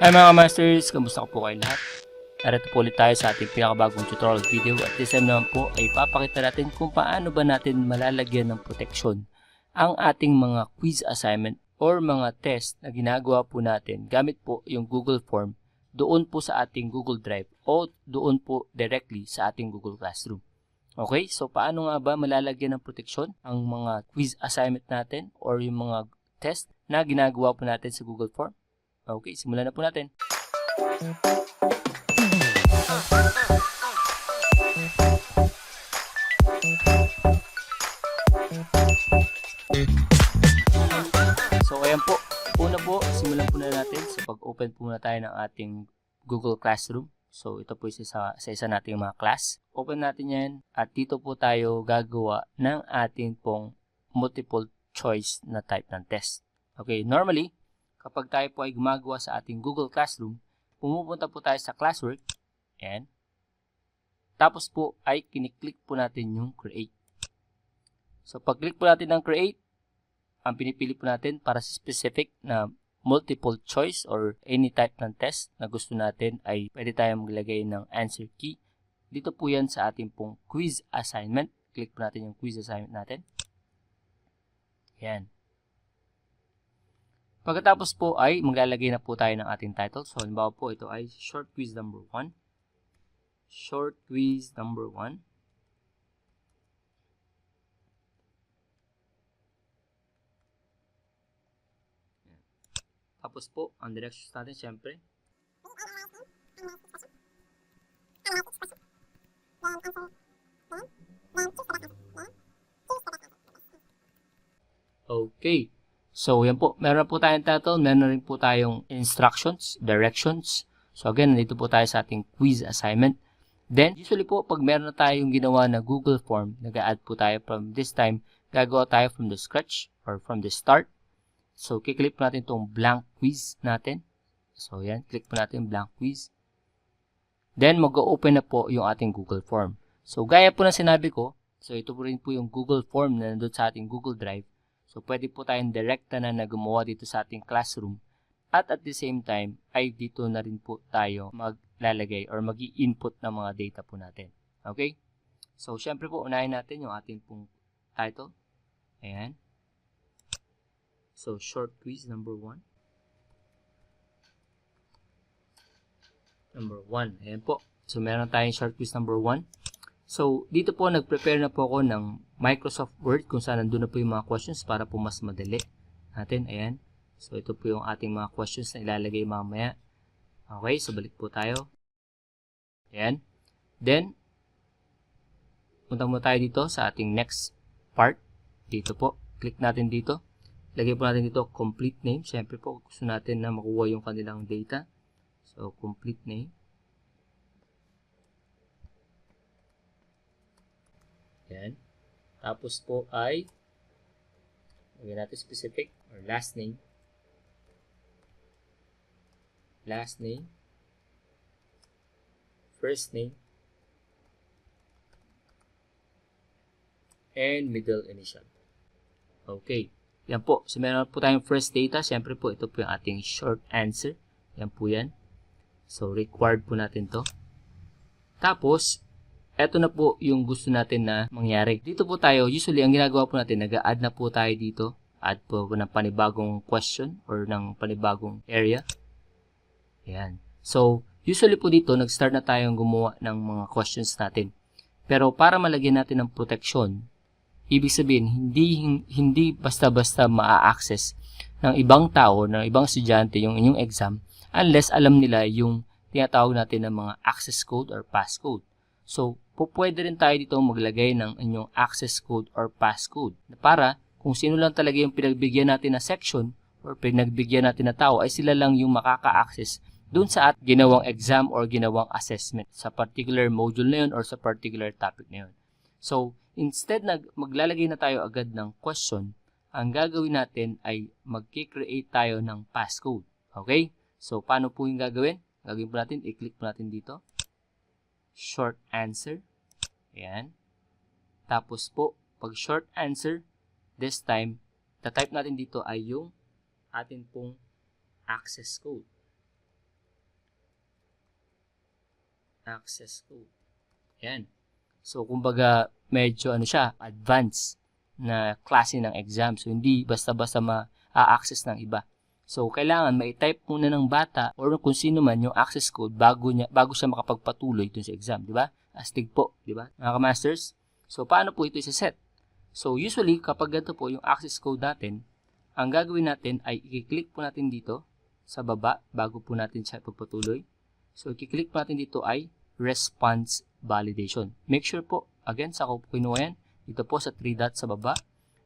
Hi mga masters, kamusta po kayo lahat? Narito po ulit tayo sa ating pinakabagong tutorial video at this time naman po ay papakita natin kung paano ba natin malalagyan ng proteksyon ang ating mga quiz assignment or mga test na ginagawa po natin gamit po yung Google Form doon po sa ating Google Drive o doon po directly sa ating Google Classroom. Okay, so paano nga ba malalagyan ng proteksyon ang mga quiz assignment natin or yung mga test na ginagawa po natin sa Google Form? Okay, simulan na po natin. So ayan po, una po, simulan po na natin sa pag-open po muna tayo ng ating Google Classroom. So ito po isa sa, sa isa nating mga class. Open natin yan at dito po tayo gagawa ng ating pong multiple choice na type ng test. Okay, normally, kapag tayo po ay gumagawa sa ating Google Classroom, pumupunta po tayo sa classwork, and tapos po ay kiniklik po natin yung create. So pag-click po natin ng create, ang pinipili po natin para sa specific na multiple choice or any type ng test na gusto natin ay pwede tayong maglagay ng answer key. Dito po yan sa ating pong quiz assignment. Click po natin yung quiz assignment natin. Yan. Pagkatapos po ay maglalagay na po tayo ng ating title. So, halimbawa po ito ay short quiz number 1. Short quiz number 1. Tapos po, ang directions natin syempre. Okay. So, yan po. Meron po tayong title. Meron rin po tayong instructions, directions. So, again, nandito po tayo sa ating quiz assignment. Then, usually po, pag meron na tayong ginawa na Google form, nag-add po tayo from this time, gagawa tayo from the scratch or from the start. So, kiklik po natin itong blank quiz natin. So, yan. Click po natin blank quiz. Then, mag-open na po yung ating Google form. So, gaya po na sinabi ko, so ito po rin po yung Google form na nandun sa ating Google Drive. So, pwede po tayong direkta na na gumawa dito sa ating classroom. At at the same time, ay dito na rin po tayo maglalagay or mag input ng mga data po natin. Okay? So, syempre po, unahin natin yung ating pong title. Ayan. So, short quiz number 1. Number 1. Ayan po. So, meron tayong short quiz number 1. So, dito po, nag-prepare na po ako ng Microsoft Word kung saan nandun na po yung mga questions para po mas madali natin. Ayan. So, ito po yung ating mga questions na ilalagay mamaya. Okay, so balik po tayo. Ayan. Then, punta mo tayo dito sa ating next part. Dito po. Click natin dito. Lagay po natin dito complete name. Siyempre po, gusto natin na makuha yung kanilang data. So, complete name. Yan. Tapos po ay lagyan natin specific or last name. Last name. First name. And middle initial. Okay. Yan po. So, meron po tayong first data. Siyempre po, ito po yung ating short answer. Yan po yan. So, required po natin to. Tapos, eto na po yung gusto natin na mangyari. Dito po tayo, usually ang ginagawa po natin, nag-add na po tayo dito. Add po ng panibagong question or ng panibagong area. Ayan. So, usually po dito, nag-start na tayong gumawa ng mga questions natin. Pero para malagyan natin ng protection, ibig sabihin, hindi hindi basta-basta maa-access ng ibang tao, ng ibang estudyante yung inyong exam unless alam nila yung tinatawag natin ng mga access code or passcode. So, po pwede rin tayo dito maglagay ng inyong access code or passcode para kung sino lang talaga yung pinagbigyan natin na section or pinagbigyan natin na tao ay sila lang yung makaka-access dun sa at ginawang exam or ginawang assessment sa particular module na yun or sa particular topic na yun. So, instead na maglalagay na tayo agad ng question, ang gagawin natin ay mag-create tayo ng passcode. Okay? So, paano po yung gagawin? Gagawin po natin, i-click po natin dito. Short answer. Ayan. Tapos po, pag short answer, this time, the type natin dito ay yung atin pong access code. access code. Yan. So, kumbaga, medyo ano siya, advanced na klase ng exam. So, hindi basta-basta ma-access ng iba. So, kailangan ma-type muna ng bata or kung sino man yung access code bago, niya, bago siya makapagpatuloy dun sa exam, di ba? Astig po, di ba? Mga masters So, paano po ito isa-set? So, usually, kapag ganito po yung access code natin, ang gagawin natin ay i-click po natin dito sa baba bago po natin siya pagpatuloy. So, i-click po natin dito ay response validation. Make sure po, again, sa ako po yan, dito po sa 3 dots sa baba.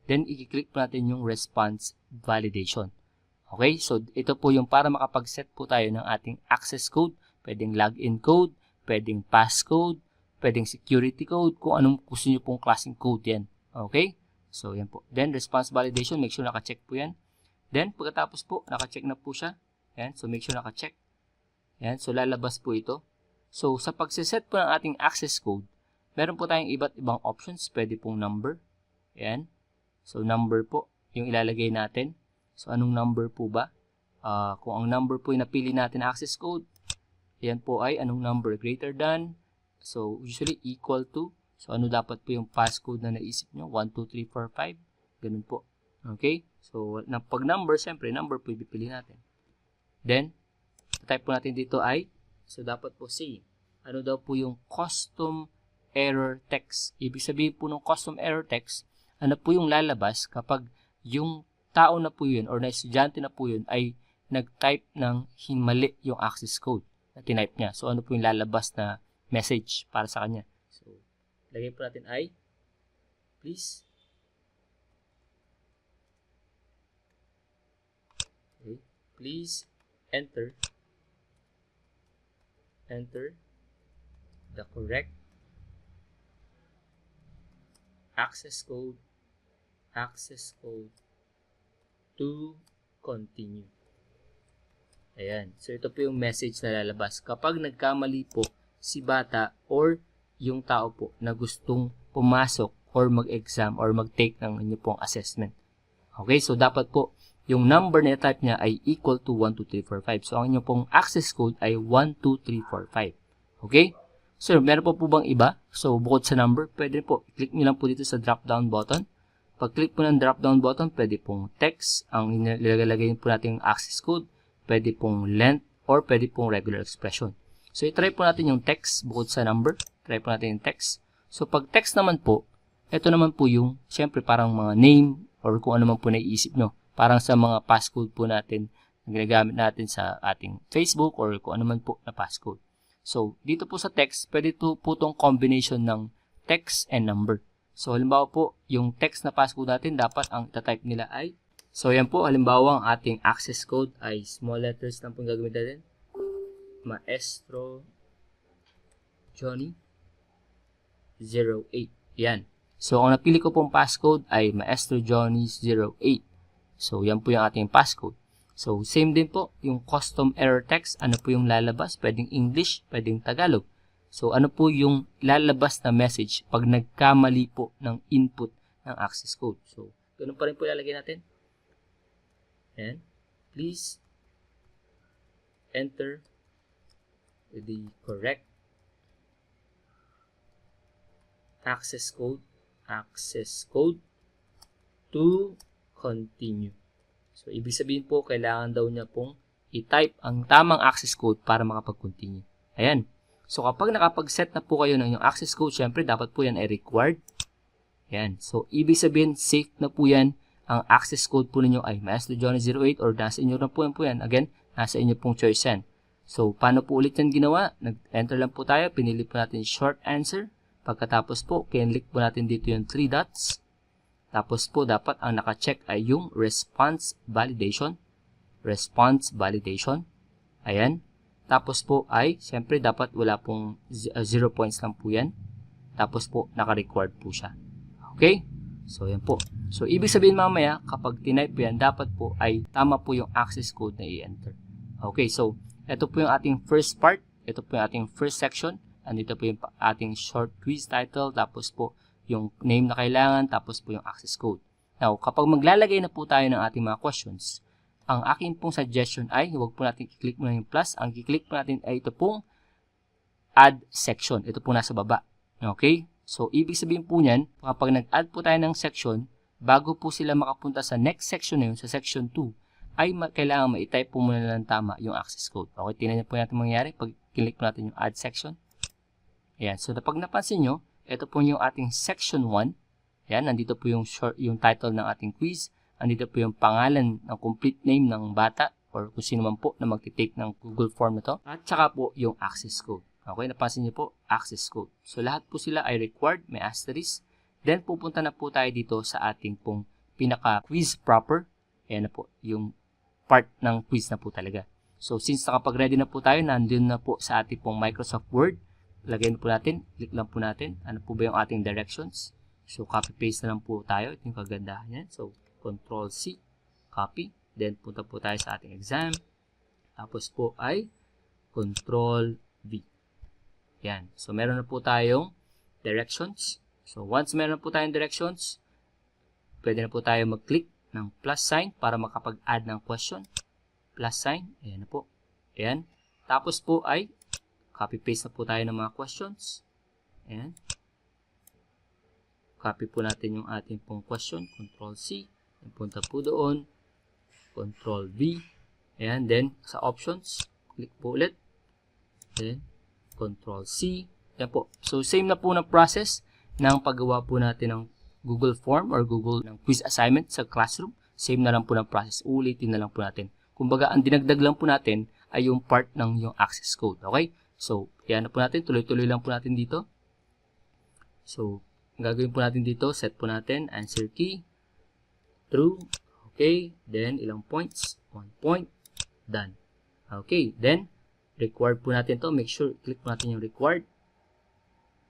Then, i-click po natin yung response validation. Okay, so ito po yung para makapag-set po tayo ng ating access code. Pwedeng login code, pwedeng passcode, pwedeng security code, kung anong gusto nyo pong klaseng code yan. Okay? So, yan po. Then, response validation, make sure naka-check po yan. Then, pagkatapos po, naka-check na po siya. Yan, so make sure naka-check. Yan, so lalabas po ito. So, sa pagsiset po ng ating access code, meron po tayong iba't ibang options. Pwede pong number. Yan. So, number po, yung ilalagay natin. So, anong number po ba? Uh, kung ang number po yung napili natin access code, yan po ay anong number greater than, So, usually equal to. So, ano dapat po yung passcode na naisip nyo? 1, 2, 3, 4, 5. Ganun po. Okay? So, na, pag number, siyempre, number po ibipili natin. Then, type po natin dito ay, so dapat po C. Ano daw po yung custom error text? Ibig sabihin po ng custom error text, ano po yung lalabas kapag yung tao na po yun or na estudyante na po yun ay nag-type ng mali yung access code na tinype niya. So, ano po yung lalabas na message para sa kanya. So, lagay po natin ay, please. Okay. Please enter enter the correct access code access code to continue. Ayan. So, ito po yung message na lalabas. Kapag nagkamali po si bata or yung tao po na gustong pumasok or mag-exam or mag-take ng inyo pong assessment. Okay, so dapat po yung number na type niya ay equal to 1, 2, 3, 4, 5. So, ang inyo pong access code ay 1, 2, 3, 4, 5. Okay? So, meron po po bang iba? So, bukod sa number, pwede po, click nyo lang po dito sa drop-down button. Pag-click po ng drop-down button, pwede pong text, ang nilalagay po natin yung access code, pwede pong length, or pwede pong regular expression. So, i-try po natin yung text bukod sa number. Try po natin yung text. So, pag text naman po, ito naman po yung, syempre, parang mga name or kung ano man po naiisip nyo. Parang sa mga passcode po natin na ginagamit natin sa ating Facebook or kung ano man po na passcode. So, dito po sa text, pwede po, po itong combination ng text and number. So, halimbawa po, yung text na passcode natin, dapat ang type nila ay So, yan po, halimbawa, ang ating access code ay small letters lang po gagawin natin. Maestro Johnny 08. Yan. So, ang napili ko pong passcode ay Maestro Johnny 08. So, yan po yung ating passcode. So, same din po, yung custom error text, ano po yung lalabas? Pwedeng English, pwedeng Tagalog. So, ano po yung lalabas na message pag nagkamali po ng input ng access code. So, ganun pa rin po ilalagay natin. And, please enter the correct access code access code to continue. So, ibig sabihin po, kailangan daw niya pong i-type ang tamang access code para makapag-continue. Ayan. So, kapag nakapag-set na po kayo ng yung access code, syempre, dapat po yan ay required. Ayan. So, ibig sabihin, safe na po yan. Ang access code po ninyo ay Master Johnny 08 or nasa inyo na po yan po yan. Again, nasa inyo pong choice yan. So, paano po ulit yan ginawa? Nag-enter lang po tayo. Pinili po natin short answer. Pagkatapos po, kinlik po natin dito yung 3 dots. Tapos po, dapat ang naka-check ay yung response validation. Response validation. Ayan. Tapos po ay, siyempre dapat wala pong 0 uh, points lang po yan. Tapos po, naka-record po siya. Okay? So, yan po. So, ibig sabihin mamaya, kapag tinype po yan, dapat po ay tama po yung access code na i-enter. Okay, so, ito po yung ating first part. Ito po yung ating first section. Andito po yung ating short quiz title. Tapos po yung name na kailangan. Tapos po yung access code. Now, kapag maglalagay na po tayo ng ating mga questions, ang akin pong suggestion ay huwag po natin i-click muna yung plus. Ang i-click po natin ay ito pong add section. Ito po nasa baba. Okay? So, ibig sabihin po niyan, kapag nag-add po tayo ng section, bago po sila makapunta sa next section na yun, sa section 2, ay kailangan ma-type po muna ng tama yung access code. Okay, tingnan niyo po natin mangyayari pag click po natin yung add section. Ayan, so pag napansin nyo, ito po yung ating section 1. Ayan, nandito po yung, short, yung title ng ating quiz. Nandito po yung pangalan ng complete name ng bata or kung sino man po na magtitake ng Google form na to. At saka po yung access code. Okay, napansin niyo po, access code. So lahat po sila ay required, may asterisk. Then pupunta na po tayo dito sa ating pong pinaka-quiz proper. Ayan na po, yung part ng quiz na po talaga. So since nakapag-ready na po tayo, nandun na po sa ating pong Microsoft Word. Lagay po natin, click lang po natin. Ano po ba yung ating directions? So copy-paste na lang po tayo. Ito yung kagandahan yan. So Control-C, copy. Then punta po tayo sa ating exam. Tapos po ay Control-V. Yan. So, meron na po tayong directions. So, once meron na po tayong directions, pwede na po tayo mag-click ng plus sign para makapag-add ng question. Plus sign. Ayan na po. Ayan. Tapos po ay copy-paste na po tayo ng mga questions. Ayan. Copy po natin yung ating pong question. Control-C. Punta po doon. Control-V. Ayan. Then, sa options, click po ulit. Then, Control C. Yan po. So, same na po na process ng paggawa po natin ng Google Form or Google ng quiz assignment sa classroom. Same na lang po ng process. Ulitin na lang po natin. Kumbaga, ang dinagdag lang po natin ay yung part ng yung access code. Okay? So, yan na po natin. Tuloy-tuloy lang po natin dito. So, gagawin po natin dito, set po natin answer key. True. Okay. Then, ilang points? One point. Done. Okay. Then, required po natin to. Make sure, click po natin yung required.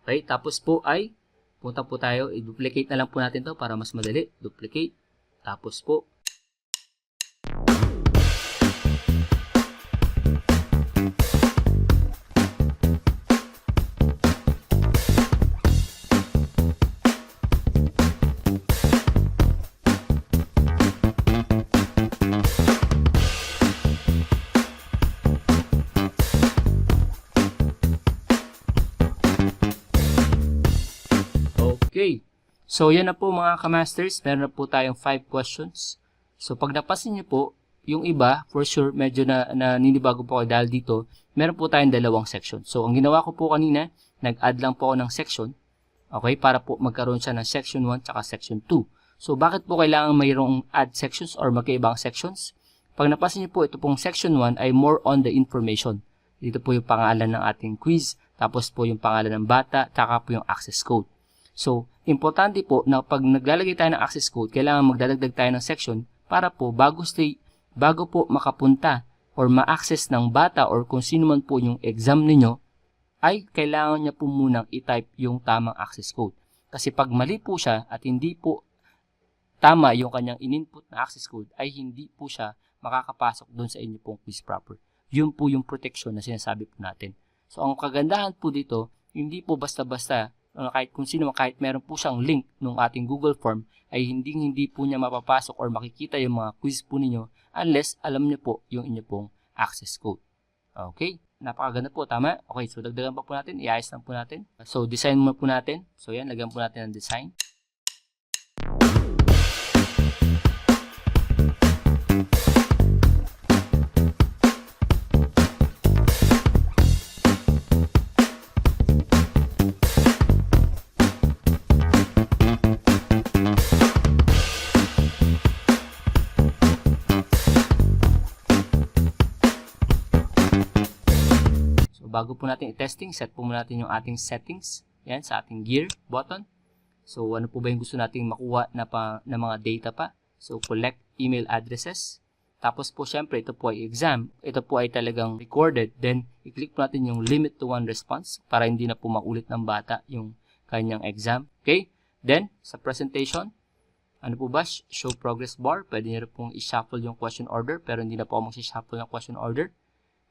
Okay, tapos po ay, punta po tayo, i-duplicate na lang po natin to para mas madali. Duplicate. Tapos po, So, yan na po mga kamasters. Meron na po tayong 5 questions. So, pag napasin nyo po, yung iba, for sure, medyo na, na ninibago po ako dahil dito, meron po tayong dalawang section. So, ang ginawa ko po kanina, nag-add lang po ako ng section. Okay, para po magkaroon siya ng section 1 tsaka section 2. So, bakit po kailangan mayroong add sections or magkaibang sections? Pag napasin niyo po, ito pong section 1 ay more on the information. Dito po yung pangalan ng ating quiz, tapos po yung pangalan ng bata, tsaka po yung access code. So, importante po na pag naglalagay tayo ng access code, kailangan magdadagdag tayo ng section para po bago stay, bago po makapunta or ma-access ng bata or kung sino man po yung exam ninyo, ay kailangan niya po munang i-type yung tamang access code. Kasi pag mali po siya at hindi po tama yung kanyang in-input na access code, ay hindi po siya makakapasok doon sa inyo pong quiz proper. Yun po yung protection na sinasabi po natin. So, ang kagandahan po dito, hindi po basta-basta uh, kahit kung sino, kahit meron po siyang link ng ating Google Form, ay hindi hindi po niya mapapasok or makikita yung mga quiz po ninyo unless alam niyo po yung inyo pong access code. Okay? Napakaganda po, tama? Okay, so dagdagan pa po natin, iayos lang po natin. So, design muna po natin. So, yan, lagyan po natin ng design. Bago po natin i-testing, set po muna natin yung ating settings. Yan, sa ating gear button. So, ano po ba yung gusto nating makuha na, pa, na mga data pa? So, collect email addresses. Tapos po, syempre, ito po ay exam. Ito po ay talagang recorded. Then, i-click po natin yung limit to one response para hindi na po maulit ng bata yung kanyang exam. Okay? Then, sa presentation, ano po ba? Show progress bar. Pwede nyo pong i-shuffle yung question order pero hindi na po ako mag-shuffle ng question order.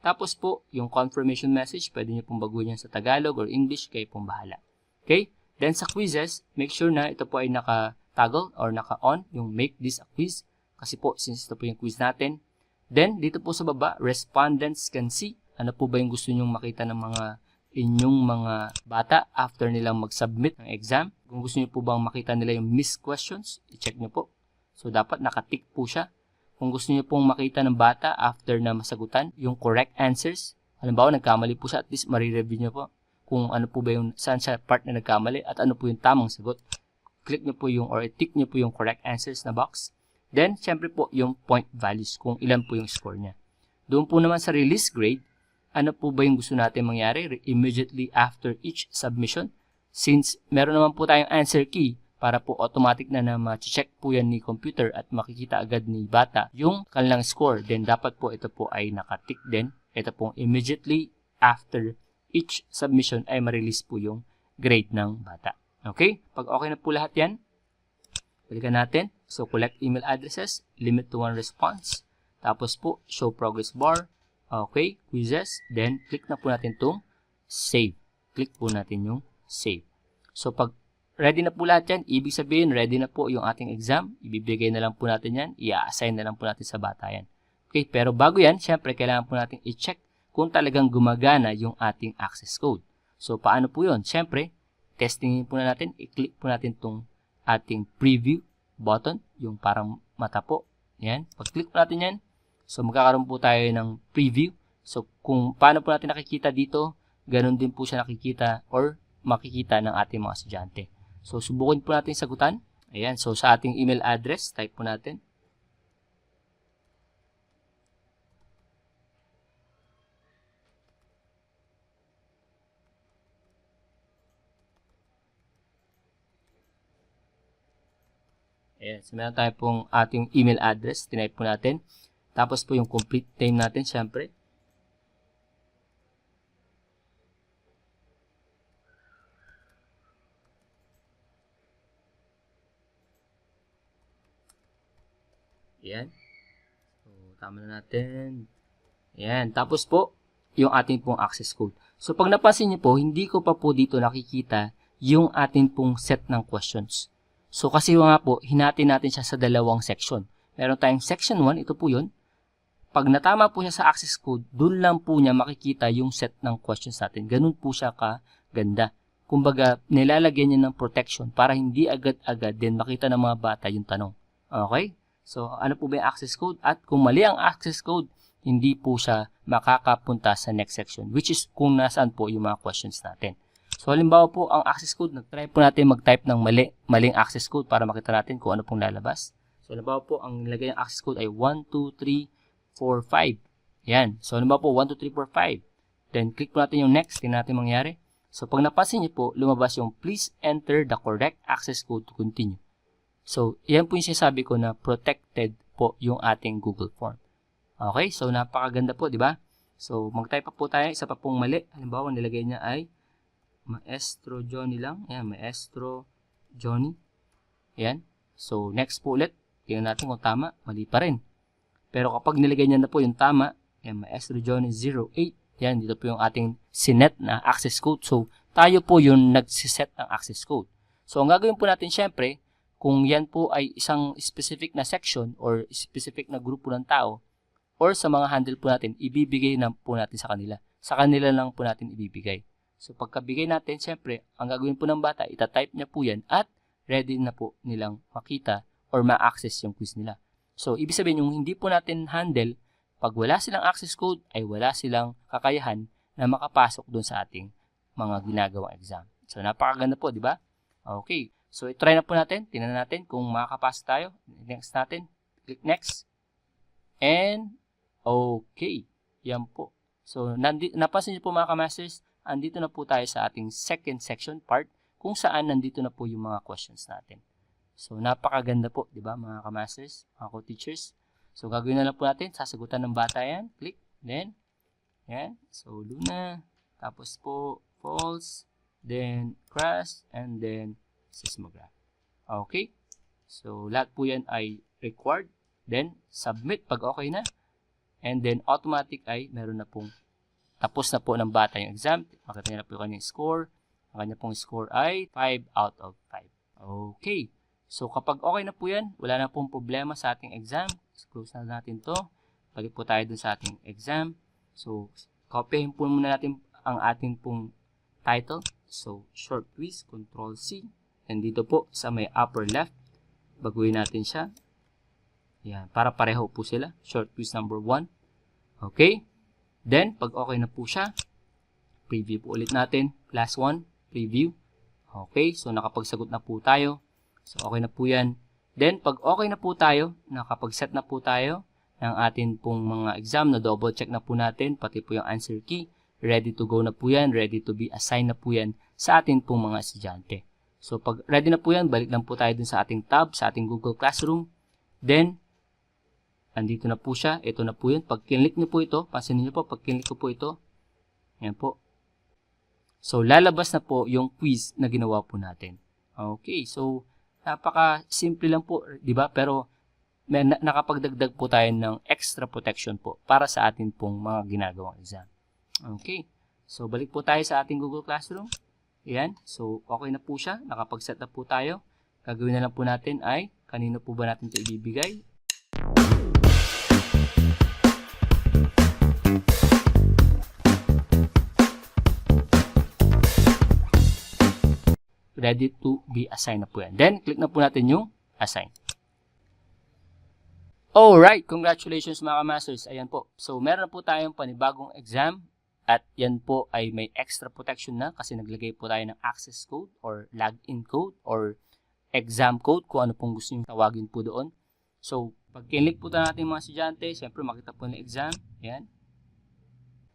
Tapos po, yung confirmation message, pwede nyo pong baguhin yan sa Tagalog or English, kayo pong bahala. Okay? Then sa quizzes, make sure na ito po ay naka-toggle or naka-on, yung make this a quiz. Kasi po, since ito po yung quiz natin. Then, dito po sa baba, respondents can see. Ano po ba yung gusto nyong makita ng mga inyong mga bata after nilang mag-submit ng exam. Kung gusto niyo po bang makita nila yung missed questions, i-check niyo po. So, dapat nakatick po siya. Kung gusto niyo pong makita ng bata after na masagutan yung correct answers, halimbawa nagkamali po siya, at least marireview niyo po kung ano po ba yung saan siya part na nagkamali at ano po yung tamang sagot. Click niyo po yung or tick niyo po yung correct answers na box. Then, syempre po yung point values kung ilan po yung score niya. Doon po naman sa release grade, ano po ba yung gusto natin mangyari immediately after each submission? Since meron naman po tayong answer key para po automatic na na ma-check po yan ni computer at makikita agad ni bata yung kanilang score. Then dapat po ito po ay nakatick din. Ito po immediately after each submission ay ma-release po yung grade ng bata. Okay? Pag okay na po lahat yan, balikan natin. So, collect email addresses, limit to one response. Tapos po, show progress bar, Okay, quizzes. Then, click na po natin itong save. Click po natin yung save. So, pag ready na po lahat yan, ibig sabihin, ready na po yung ating exam. Ibibigay na lang po natin yan. I-assign na lang po natin sa bata yan. Okay, pero bago yan, syempre, kailangan po natin i-check kung talagang gumagana yung ating access code. So, paano po yun? Syempre, testingin po na natin. I-click po natin itong ating preview button, yung parang mata po. Yan. Pag-click po natin yan, So, magkakaroon po tayo ng preview. So, kung paano po natin nakikita dito, ganun din po siya nakikita or makikita ng ating mga estudyante. So, subukin po natin sagutan. Ayan. So, sa ating email address, type po natin. Ayan. So, meron tayo pong ating email address. Tinype po natin. Tapos po yung complete name natin, syempre. Yan. So, tama na natin. Yan. Tapos po, yung ating pong access code. So, pag napansin niyo po, hindi ko pa po dito nakikita yung ating pong set ng questions. So, kasi nga po, hinati natin siya sa dalawang section. Meron tayong section 1, ito po yun. Pag natama po siya sa access code, doon lang po niya makikita yung set ng questions natin. Ganun po siya kaganda. Kumbaga, nilalagyan niya ng protection para hindi agad-agad din makita ng mga bata yung tanong. Okay? So, ano po ba yung access code? At kung mali ang access code, hindi po siya makakapunta sa next section, which is kung nasaan po yung mga questions natin. So, halimbawa po, ang access code, nag-try po natin mag-type ng mali, maling access code para makita natin kung ano pong lalabas. So, halimbawa po, ang nilagay ng access code ay 1, 2, 3, 4, 5. Yan. So, ba po? 1, 2, 3, 4, 5. Then, click po natin yung next. Tingnan natin mangyari. So, pag napansin niyo po, lumabas yung please enter the correct access code to continue. So, yan po yung sinasabi ko na protected po yung ating Google Form. Okay? So, napakaganda po, di ba? So, mag-type po tayo. Isa pa pong mali. Halimbawa, nilagay niya ay Maestro Johnny lang. Yan, Maestro Johnny. Yan. So, next po ulit. Tingnan natin kung tama. Mali pa rin. Pero kapag nilagay niya na po yung tama, yan, Maestro Johnny 08, yan, dito po yung ating sinet na access code. So, tayo po yung nagsiset ng access code. So, ang gagawin po natin syempre, kung yan po ay isang specific na section or specific na grupo ng tao, or sa mga handle po natin, ibibigay na po natin sa kanila. Sa kanila lang po natin ibibigay. So, pagkabigay natin, syempre, ang gagawin po ng bata, itatype niya po yan at ready na po nilang makita or ma-access yung quiz nila. So, ibig sabihin yung hindi po natin handle, pag wala silang access code, ay wala silang kakayahan na makapasok doon sa ating mga ginagawang exam. So, napakaganda po, di ba? Okay. So, try na po natin. Tingnan natin kung makakapasok tayo. Next natin. Click next. And, okay. Yan po. So, napansin niyo po mga kamasters, andito na po tayo sa ating second section part kung saan nandito na po yung mga questions natin. So, napakaganda po, di ba, mga kamasters, mga co-teachers. So, gagawin na lang po natin, sasagutan ng bata yan. Click, then, yan. So, Luna, tapos po, false, then, crash, and then, seismograph. Okay? So, lahat po yan ay required. Then, submit pag okay na. And then, automatic ay meron na pong tapos na po ng bata yung exam. Makita niya na po yung kanyang score. Ang kanya pong score ay 5 out of 5. Okay. So, kapag okay na po yan, wala na pong problema sa ating exam. Close na natin to. Balik po tayo dun sa ating exam. So, copyhin po muna natin ang ating pong title. So, short quiz, control C. And dito po sa may upper left, baguhin natin siya. Yan, para pareho po sila. Short quiz number 1. Okay. Then, pag okay na po siya, preview po ulit natin. Last one, preview. Okay, so nakapagsagot na po tayo. So, okay na po yan. Then, pag okay na po tayo, nakapag-set na po tayo ng atin pong mga exam na double check na po natin, pati po yung answer key. Ready to go na po yan, ready to be assigned na po yan sa atin pong mga estudyante. So, pag ready na po yan, balik lang po tayo dun sa ating tab, sa ating Google Classroom. Then, andito na po siya. Ito na po yun. Pag kinlik nyo po ito, pansinin nyo po, pag kinlik ko po ito, yan po. So, lalabas na po yung quiz na ginawa po natin. Okay, so, napaka-simple lang po, di ba? Pero, may na- nakapagdagdag po tayo ng extra protection po para sa atin pong mga ginagawang exam. Okay, so balik po tayo sa ating Google Classroom. Ayan, so okay na po siya. Nakapag-set na po tayo. Gagawin na lang po natin ay, kanino po ba natin ito ibibigay? ready to be assigned na po yan. Then, click na po natin yung assign. Alright, congratulations mga masters. Ayan po. So, meron po tayong panibagong exam at yan po ay may extra protection na kasi naglagay po tayo ng access code or login code or exam code kung ano pong gusto nyo tawagin po doon. So, pag kinlik po tayo natin mga estudyante, syempre makita po ng exam. Ayan.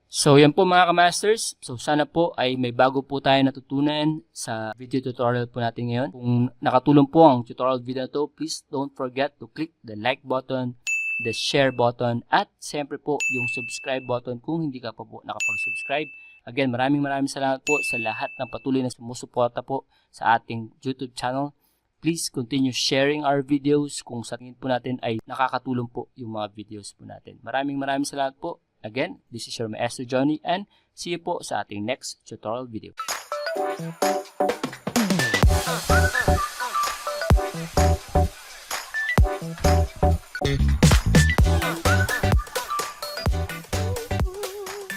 So, yan po mga ka-masters. So, sana po ay may bago po tayo natutunan sa video tutorial po natin ngayon. Kung nakatulong po ang tutorial video na to, please don't forget to click the like button, the share button at siyempre po yung subscribe button kung hindi ka pa po nakapag-subscribe. Again, maraming maraming salamat po sa lahat ng patuloy na sumusuporta po sa ating YouTube channel. Please continue sharing our videos kung sa tingin po natin ay nakakatulong po yung mga videos po natin. Maraming maraming salamat po. Again, this is your Maestro Johnny and see you po sa ating next tutorial video.